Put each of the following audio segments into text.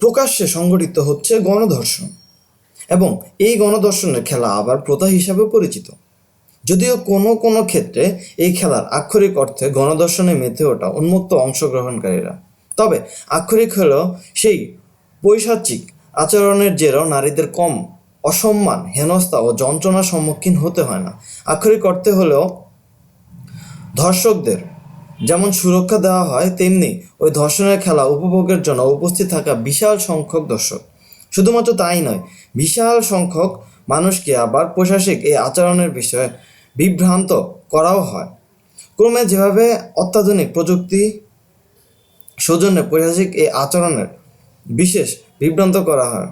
প্রকাশ্যে সংগঠিত হচ্ছে গণধর্ষণ এবং এই গণধর্ষণের খেলা আবার প্রথা হিসাবে পরিচিত। যদিও কোনো কোনো ক্ষেত্রে এই খেলার আক্ষরিক অর্থে গণদর্শনে মেতে ওঠা উন্মুক্ত অংশগ্রহণকারীরা। তবে আক্ষরিক হল সেই পৈশাচিক আচরণের জেরেও নারীদের কম অসম্মান, হেনস্থা ও যন্ত্রণার সম্মুখীন হতে হয় না। আক্ষরিক অর্থে হলেও ধর্ষকদের যেমন সুরক্ষা দেওয়া হয়, তেমনি ওই ধর্ষণের খেলা উপভোগের জন্য উপস্থিত থাকা বিশাল সংখ্যক দর্শক। শুধুমাত্র তাই নয়, বিশাল সংখ্যক মানুষকে আবার প্রশাসিক এই আচরণের বিষয়ে বিভ্রান্ত করাও হয়। ক্রমে যেভাবে অত্যাধুনিক প্রযুক্তি সৌজন্যে প্রশাসিক এই আচরণের বিশেষ বিভ্রান্ত করা হয়।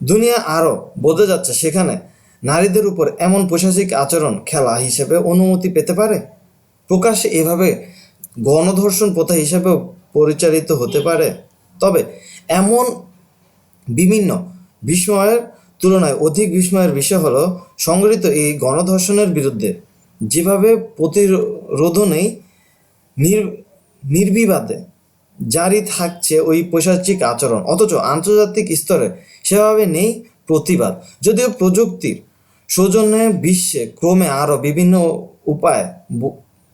দুনিয়া আরও বোঝা যাচ্ছে, সেখানে নারীদের উপর এমন প্রশাসিক আচরণ খেলা হিসেবে অনুমতি পেতে পারে? প্রকাশ্যে এভাবে গণধর্ষণ প্রথা হিসেবেও পরিচালিত হতে পারে। তবে এমন বিভিন্ন বিস্ময়ের তুলনায় অধিক বিস্ময়ের বিষয় হলো সংগঠিত এই গণধর্ষণের বিরুদ্ধে যেভাবে প্রতিরোধ নেই নির, নির্বিবাদে জারি থাকছে ওই পৈশাচিক আচরণ, অথচ আন্তর্জাতিক স্তরে সেভাবে নেই প্রতিবাদ। যদিও প্রযুক্তির সৌজন্যে বিশ্বে ক্রমে আরও বিভিন্ন উপায়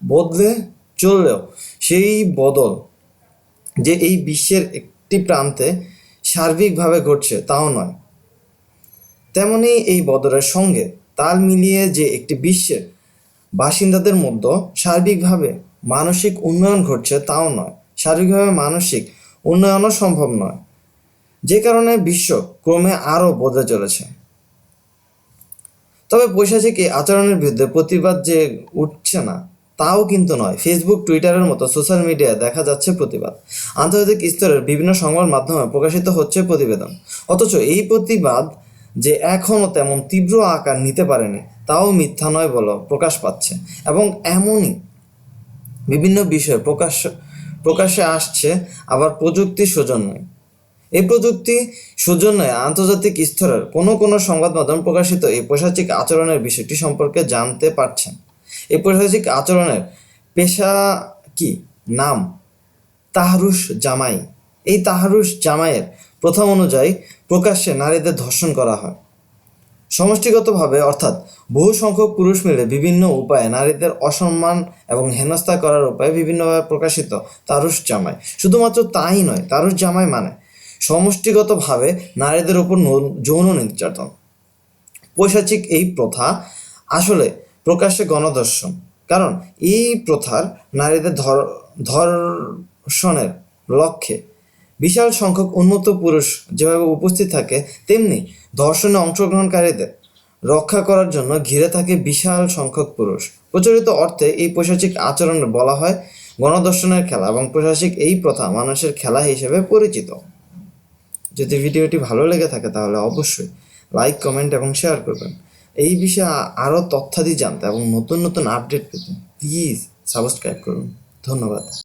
বদলে চললেও সেই বদল যে এই বিশ্বের একটি প্রান্তে সার্বিকভাবে ঘটছে তাও নয়। তেমনি এই বদলের সঙ্গে তাল মিলিয়ে যে একটি বিশ্বের বাসিন্দাদের মধ্যে সার্বিকভাবে মানসিক উন্নয়ন ঘটছে তাও নয়। সার্বিকভাবে মানসিক উন্নয়নও সম্ভব নয়। যে কারণে বিশ্ব ক্রমে আরও বদলে চলেছে। তবে পৈশাচিক এই আচরণের বিরুদ্ধে প্রতিবাদ যে উঠছে না তাও কিন্তু নয়। ফেসবুক টুইটারের মতো সোশ্যাল মিডিয়ায় দেখা যাচ্ছে প্রতিবাদ। আন্তর্জাতিক স্তরের বিভিন্ন সংবাদ মাধ্যমে প্রকাশিত হচ্ছে প্রতিবেদন। অথচ এই প্রতিবাদ যে এখনও তেমন তীব্র আকার নিতে পারেনি, তাও মিথ্যা নয় বলে প্রকাশ পাচ্ছে। এবং এমনই বিভিন্ন বিষয়ে প্রকাশ প্রকাশ্যে আসছে আবার প্রযুক্তির সৌজন্যে এই প্রযুক্তি সৌজন্যে আন্তর্জাতিক স্তরের কোনো কোনো সংবাদ মাধ্যম প্রকাশিত এই পৈশাচিক আচরণের বিষয়টি সম্পর্কে জানতে পারছেন। এই পৈশাচিক আচরণের পেশা কি? নাম। তাহারুস জামাই। এই তাহারুস জামাইয়ের প্রথা অনুযায়ী প্রকাশ্যে নারীদের ধর্ষণ করা হয়। সমষ্টিগতভাবে অর্থাৎ বহু সংখ্যক পুরুষ মিলে বিভিন্ন উপায়ে নারীদের অসম্মান এবং হেনস্থা করার উপায় বিভিন্নভাবে প্রকাশিত তারুষ জামাই। শুধুমাত্র তাই নয়, তারুষ জামাই মানে সমষ্টিগতভাবে নারীদের উপর নৌ- যৌন নির্যাতন। পৈশাচিক এই প্রথা আসলে প্রকাশ্যে গণধর্ষণ। কারণ এই প্রথার নারীদের ধর, ধর্ষণের লক্ষ্যে বিশাল সংখ্যক উন্নত পুরুষ যেভাবে উপস্থিত থাকে, তেমনি ধর্ষণে অংশগ্রহণকারীদের রক্ষা করার জন্য ঘিরে থাকে বিশাল সংখ্যক পুরুষ। প্রচলিত অর্থে এই প্রশাসিক আচরণ বলা হয় গণদর্শনের খেলা এবং প্রশাসিক এই প্রথা মানুষের খেলা হিসেবে পরিচিত। যদি ভিডিওটি ভালো লেগে থাকে তাহলে অবশ্যই লাইক, কমেন্ট এবং শেয়ার করবেন। এই বিষয়ে আরও তথ্যাদি জানতে এবং নতুন নতুন আপডেট পেতে প্লিজ সাবস্ক্রাইব করুন। ধন্যবাদ।